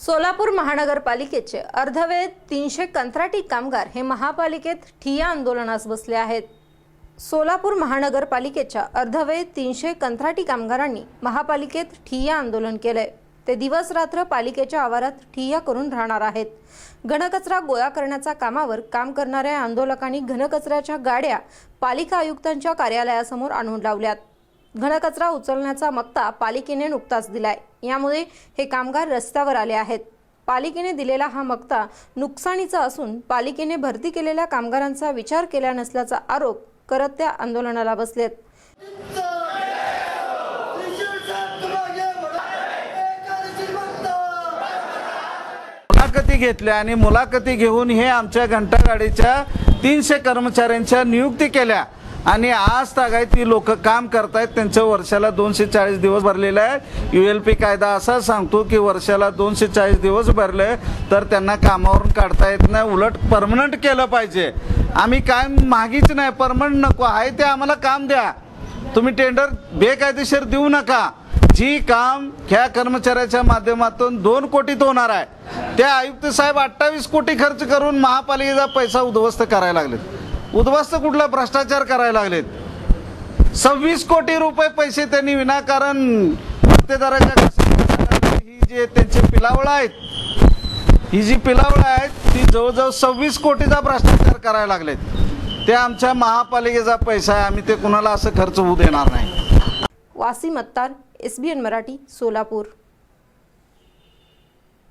सोलापूर महानगरपालिकेचे अर्धवेळ तीनशे कंत्राटी कामगार हे महापालिकेत ठिय्या आंदोलनास बसले आहेत. सोलापूर महानगरपालिकेच्या अर्धवेळ तीनशे कंत्राटी कामगारांनी महापालिकेत ठिय्या आंदोलन केलंय. ते दिवस रात्र पालिकेच्या आवारात ठिय्या करून राहणार आहेत. घनकचरा गोळा करण्याच्या कामावर काम करणाऱ्या आंदोलकांनी घनकचऱ्याच्या गाड्या पालिका आयुक्तांच्या कार्यालयासमोर आणून लावल्यात. घनकचरा उचलण्याचा मक्ता पालिकेने नुकताच दिलाय. यामुळे हे कामगार रस्त्यावर आले आहेत. पालिकेने दिलेला हा मक्ता नुकसानीचा असून पालिकेने भरती केलेल्या कामगारांचा विचार केला नसल्याचा आरोप करत त्या आंदोलनाला बसलेत. मुलाखती घेतल्या आणि मुलाखती घेऊन हे आमच्या घंटागाडीच्या तीनशे कर्मचाऱ्यांच्या नियुक्ती केल्या. आणि आज तागायती लोक काम करतायत. त्यांचं वर्षाला दोनशे चाळीस दिवस भरलेलं आहे. यू एल पी कायदा असा सांगतो की वर्षाला दोनशे चाळीस दिवस भरले तर त्यांना कामावरून काढता येत नाही. उलट परमनंट केलं पाहिजे. आम्ही काय मागीच नाही. परमनंट नको. आहे ते आम्हाला काम द्या. तुम्ही टेंडर बेकायदेशीर देऊ नका. जी काम ह्या कर्मचाऱ्याच्या माध्यमातून दोन कोटीत होणार आहे. त्या आयुक्त साहेब अठ्ठावीस कोटी खर्च करून महापालिकेचा पैसा उद्ध्वस्त करायला लागले उद्ध्वस्त कुठला भ्रष्टाचार करायला लागलेत? सव्वीस कोटी रुपये पैसे त्यांनी विनाकारण मक्तेदाराच्या ही जे त्यांचे पिलावळं आहेत ही जी पिलावळ आहेत ती जवळजवळ सव्वीस कोटीचा भ्रष्टाचार करायला लागलेत. ते आमच्या महापालिकेचा पैसा आहे आम्ही ते कुणाला असं खर्च होऊ देणार नाही. Wasim Attar S B N Marathi Solapur.